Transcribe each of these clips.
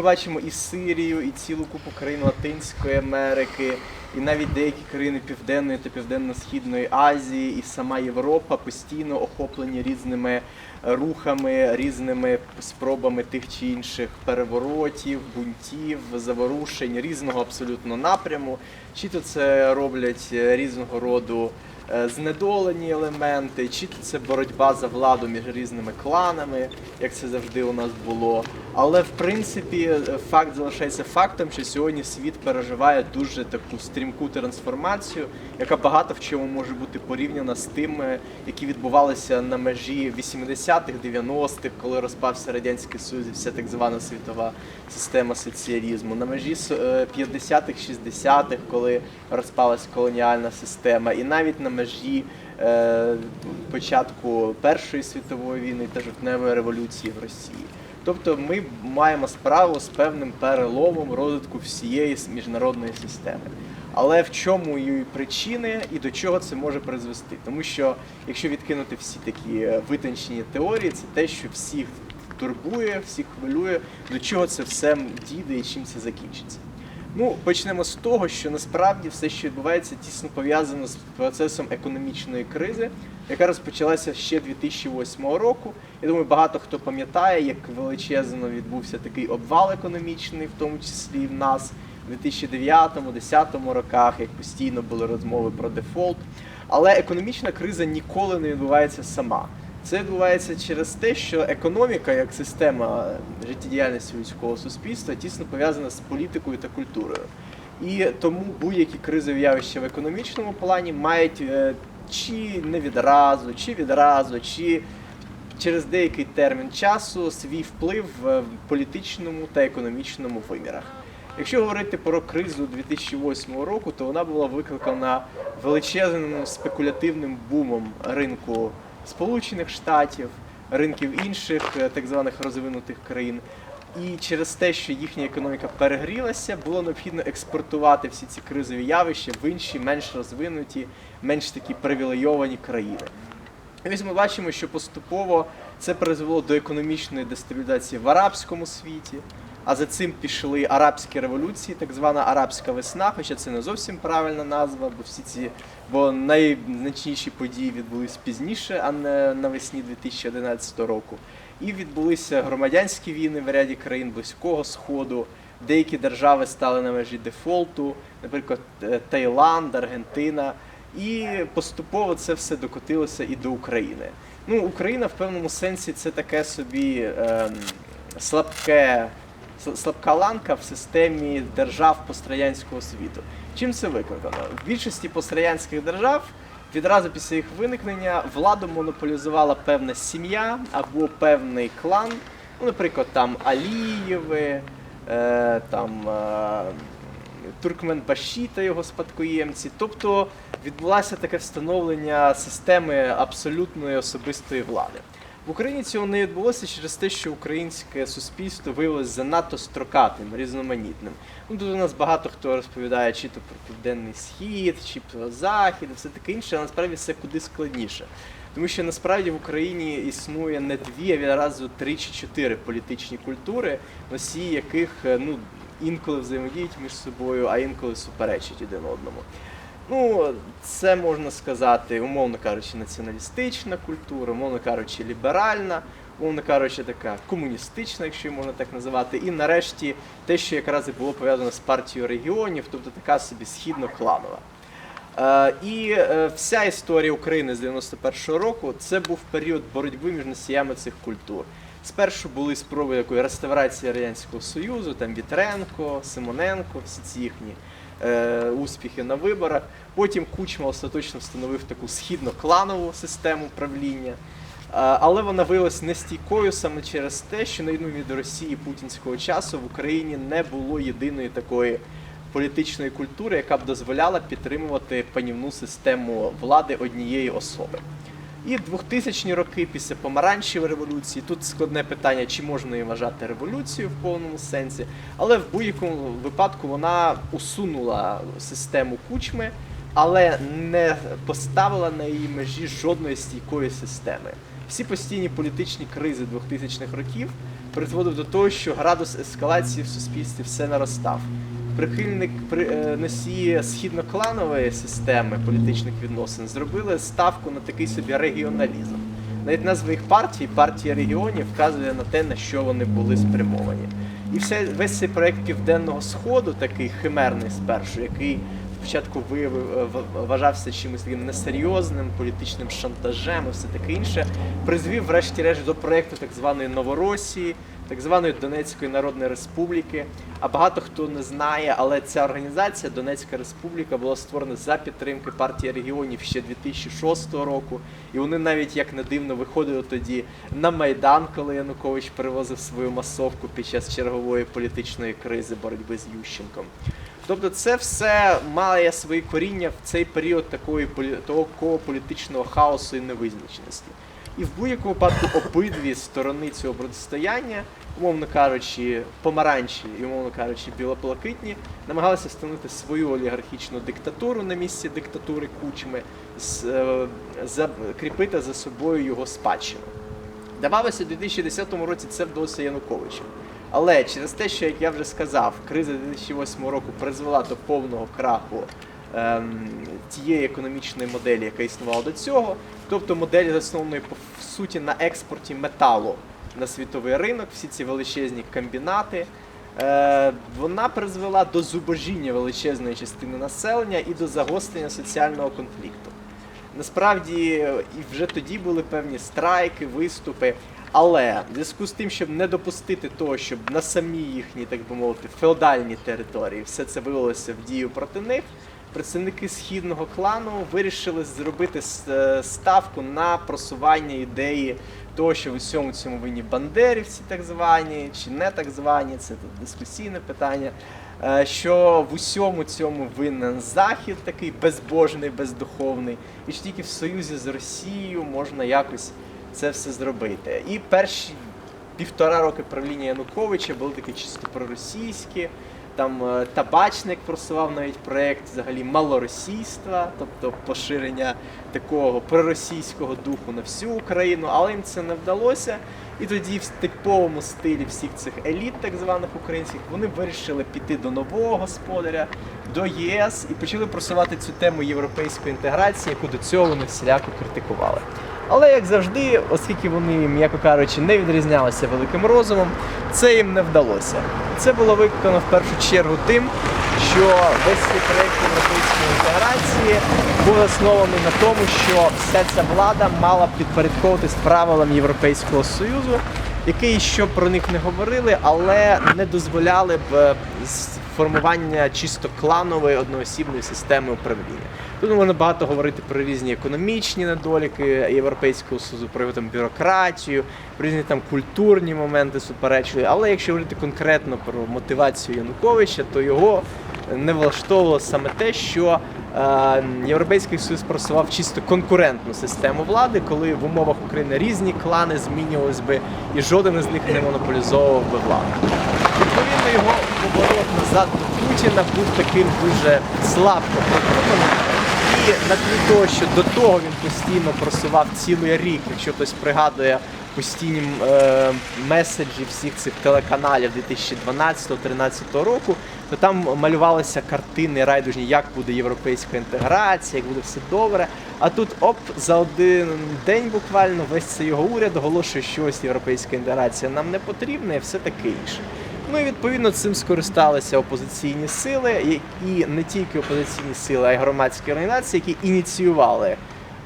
Ми бачимо і Сирію, і цілу купу країн Латинської Америки, і навіть деякі країни Південної та Південно-Східної Азії, і сама Європа постійно охоплені різними рухами, різними спробами тих чи інших переворотів, бунтів, заворушень різного абсолютно напряму. Чи то це роблять е, різного роду е, знедолені елементи, чи то це боротьба за владу між різними кланами, як це завжди у нас було. Але в принципі е, факт залишається фактом, що сьогодні світ переживає дуже таку стрімку трансформацію, яка багато в чому може бути порівняна з тими, які відбувалися на межі 80-х, 90-х, коли розпався радянський Союз і вся так звана світова система соціалізму, на межі е, 50-х, 60-х, коли розпалась колоніальна система, і навіть на межі е, початку Першої світової війни та жовтневої революції в Росії. Тобто ми маємо справу з певним переломом розвитку всієї міжнародної системи. Але в чому її причини і до чого це може призвести? Тому що якщо відкинути всі такі е, витончені теорії, це те, що всіх турбує, всіх хвилює, до чого це все дійде і чим це закінчиться. Ну, почнемо з того, що насправді все, що відбувається, тісно пов'язано з процесом економічної кризи, яка розпочалася ще 2008 року. Я думаю, багато хто пам'ятає, як величезно відбувся такий обвал економічний, в тому числі і в нас в 2009-2010 роках, як постійно були розмови про дефолт. Але економічна криза ніколи не відбувається сама. Це відбувається через те, що економіка як система життєдіяльності людського суспільства тісно пов'язана з політикою та культурою. І тому будь-які кризові явища в економічному плані мають е, чи не відразу, чи відразу, чи через деякий термін часу свій вплив в політичному та економічному вимірах. Якщо говорити про кризу 2008 року, то вона була викликана величезним спекулятивним бумом ринку Сполучених Штатів, ринків інших е, так званих розвинутих країн. І через те, що їхня економіка перегрілася, було необхідно експортувати всі ці кризові явища в інші менш розвинуті, менш такі привілейовані країни. І ось ми бачимо, що поступово це призвело до економічної дестабілізації в арабському світі. А за цим пішли арабські революції, так звана арабська весна, хоча це не зовсім правильна назва, бо всі ці бо найзначніші події відбулись пізніше, а не навесні 2011 року. І відбулися громадянські війни в ряді країн Близького Сходу. Деякі держави стали на межі дефолту, наприклад, е, Таїланд, Аргентина. І поступово це все докотилося і до України. Ну, Україна в певному сенсі це таке собі ем, слабке, сл- слабка ланка в системі держав пострадянського світу. Чим це викликано? В більшості пострадянських держав відразу після їх виникнення владу монополізувала певна сім'я або певний клан. Ну, наприклад, там Алієви, е, там. Е, Туркменбаші та його спадкоємці. Тобто відбулося таке встановлення системи абсолютної особистої влади. В Україні цього не відбулося через те, що українське суспільство виявилося занадто строкатим, різноманітним. Ну тут у нас багато хто розповідає чи то про південний схід, чи про захід, і все таке інше, а насправді все куди складніше. Тому що насправді в Україні існує не дві, а відразу три чи чотири політичні культури, носії яких е, ну інколи взаємодіють між собою, а інколи суперечать один одному. Ну, це можна сказати, умовно кажучи, націоналістична культура, умовно кажучи, ліберальна, умовно кажучи, така комуністична, якщо її можна так називати. І нарешті те, що якраз і було пов'язано з партією регіонів, тобто така собі східно-кланова. Е, і е, вся історія України з 91-го року це був період боротьби між носіями цих культур. Спершу були спроби такої реставрації Радянського Союзу, там Вітренко, Симоненко, всі ці їхні успіхи на виборах. Потім Кучма остаточно встановив таку східно-кланову систему правління. Е, Але вона виявилася нестійкою саме через те, що на відміну від Росії путінського часу в Україні не було єдиної такої політичної культури, яка б дозволяла підтримувати панівну систему влади однієї особи. І 2000-ні роки після помаранчевої революції тут складне питання, чи можна її вважати революцією в повному сенсі, але в будь-якому випадку вона усунула систему кучми, але не поставила на її межі жодної стійкої системи. Всі постійні політичні кризи 2000-х років призводив до того, що градус ескалації в суспільстві все наростав. Прихильник при, е, носії східнокланової системи політичних відносин зробили ставку на такий собі регіоналізм. Навіть назва їх партії, партія регіонів, вказує на те, на що вони були спрямовані. І все, весь цей проект Південного Сходу, такий химерний спершу, який спочатку виявив, е, вважався чимось таким несерйозним, політичним шантажем і все таке інше, призвів врешті-решт до проекту так званої Новоросії, так званої Донецької Народної Республіки. А багато хто не знає, але ця організація Донецька Республіка була створена за підтримки партії регіонів ще 2006 року. І вони навіть як не дивно виходили тоді на Майдан, коли Янукович перевозив свою масовку під час чергової політичної кризи боротьби з Ющенком. Тобто це все має свої коріння в цей період такої полі- політичного хаосу і невизначеності. І в будь-якому випадку обидві сторони цього протистояння, умовно кажучи, помаранчі і умовно кажучи, білоплакитні, намагалися встановити свою олігархічну диктатуру на місці диктатури кучми, е, закріпити за собою його спадщину. Давалося, у 2010 році це вдалося Януковичу. Але через те, що, як я вже сказав, криза 2008 року призвела до повного краху тієї економічної моделі, яка існувала до цього, тобто моделі заснованої по суті на експорті металу на світовий ринок, всі ці величезні комбінати. Е, вона призвела до зубожіння величезної частини населення і до загострення соціального конфлікту. Насправді і вже тоді були певні страйки, виступи. Але в зв'язку з тим, щоб не допустити того, щоб на самій їхній, так би мовити, феодальній території все це вилилося в дію проти них, представники східного клану вирішили зробити е, ставку на просування ідеї того, що в усьому цьому винні бандерівці, так звані, чи не так звані, це тут дискусійне питання. е, Що в усьому цьому винен захід такий безбожний, бездуховний, і що тільки в союзі з Росією можна якось це все зробити. І перші півтора роки правління Януковича були такі чисто проросійські. Там е, табачник просував навіть проєкт взагалі малоросійства, тобто поширення такого проросійського духу на всю Україну, але їм це не вдалося. І тоді в типовому стилі всіх цих еліт, так званих українських, вони вирішили піти до нового господаря, до ЄС і почали просувати цю тему європейської інтеграції, яку до цього вони всіляко критикували. Але як завжди, оскільки вони, м'яко кажучи, не відрізнялися великим розумом, це їм не вдалося. Це було виконано в першу чергу тим, що весь цей проєкт європейської інтеграції був заснований на тому, що вся ця влада мала підпорядковуватись правилам Європейського Союзу, який що про них не говорили, але не дозволяли б е, формування чисто кланової одноосібної системи управління. Тут можна багато говорити про різні економічні недоліки Європейського Союзу, про там бюрократію, про різні там культурні моменти суперечливі. Але якщо говорити конкретно про мотивацію Януковича, то його не влаштовувало саме те, що Європейський Союз просував чисто конкурентну систему влади, коли в умовах України різні клани змінювались би, і жоден із них не монополізовував би владу. Відповідно, його поворот назад до Путіна був таким дуже слабко продуманим. І на тлі того, що до того він постійно просував цілий рік, якщо хтось пригадує постійні е, меседжі всіх цих телеканалів 2012-2013 року, то там малювалися картини райдужні, як буде європейська інтеграція, як буде все добре. А тут оп, за один день буквально весь цей його уряд оголошує, що ось європейська інтеграція нам не потрібна і все таке інше. Ну і відповідно цим скористалися опозиційні сили, і не тільки опозиційні сили, а й громадські організації, які ініціювали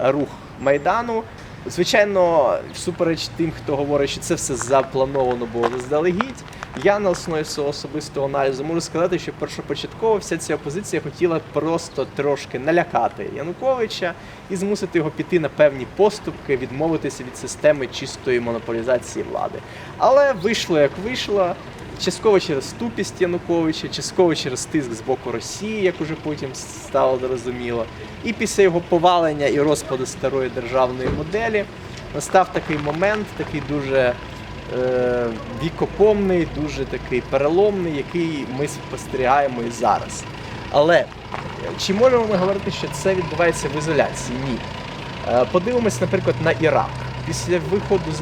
рух Майдану. Звичайно, всупереч тим, хто говорить, що це все заплановано було заздалегідь. Я на основі свого особистого аналізу можу сказати, що першопочатково вся ця опозиція хотіла просто трошки налякати Януковича і змусити його піти на певні поступки, відмовитися від системи чистої монополізації влади. Але вийшло як вийшло. Частково через тупість Януковича, частково через тиск з боку Росії, як уже потім стало зрозуміло. І після його повалення і розпаду старої державної моделі настав такий момент, такий дуже е, вікопомний, дуже такий переломний, який ми спостерігаємо і зараз. Але е, чи можемо ми говорити, що це відбувається в ізоляції? Ні. Е, Подивимось, наприклад, на Ірак. Після виходу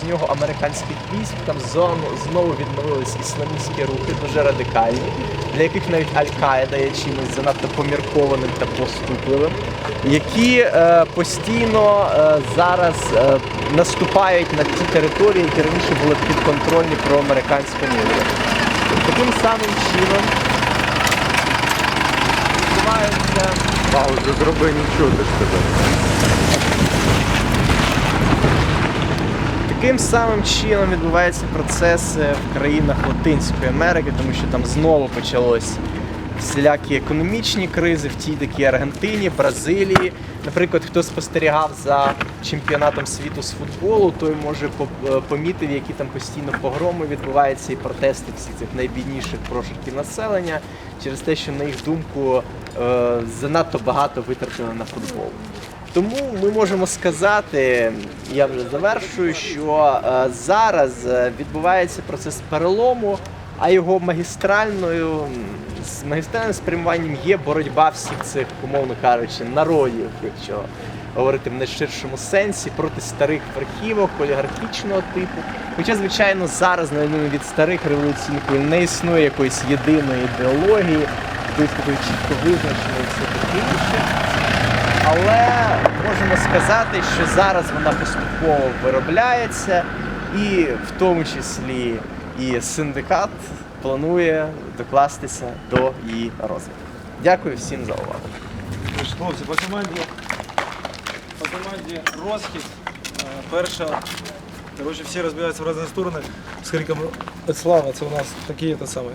з, нього американських військ там знову відновились ісламістські рухи, дуже радикальні, для яких навіть Аль-Каїда є чимось занадто поміркованим та поступливим, які е, постійно е, зараз е, наступають на ті території, які раніше були підконтрольні проамериканському уряду. Таким самим чином відбувається Паузу зроби нічого ти ж тебе. Таким самим чином відбуваються процеси в країнах Латинської Америки, тому що там знову почалось всілякі економічні кризи в тій такій Аргентині, Бразилії. Наприклад, хто спостерігав за чемпіонатом світу з футболу, той може е, помітив, які там постійно погроми відбуваються і протести всіх цих найбідніших прошарків населення через те, що на їх думку е, занадто багато витратили на футбол. Тому ми можемо сказати, я вже завершую, що е, зараз е, відбувається процес перелому, а його магістральною з магістральним спрямуванням є боротьба всіх цих, умовно кажучи, народів, якщо говорити в найширшому сенсі, проти старих верхівок, олігархічного типу. Хоча, звичайно, зараз, на відміну від старих революційних війн, не існує якоїсь єдиної ідеології, якоїсь такої чітко визначеної все таке інше. Але можемо сказати, що зараз вона поступово виробляється, і в тому числі і синдикат планує докластися до її розвитку. Дякую всім за увагу. Хлопці, по команді, по команді розхід. Е, Перша. Коротше, всі розбігаються в різні сторони з криком Слава, це у нас такі, це саме.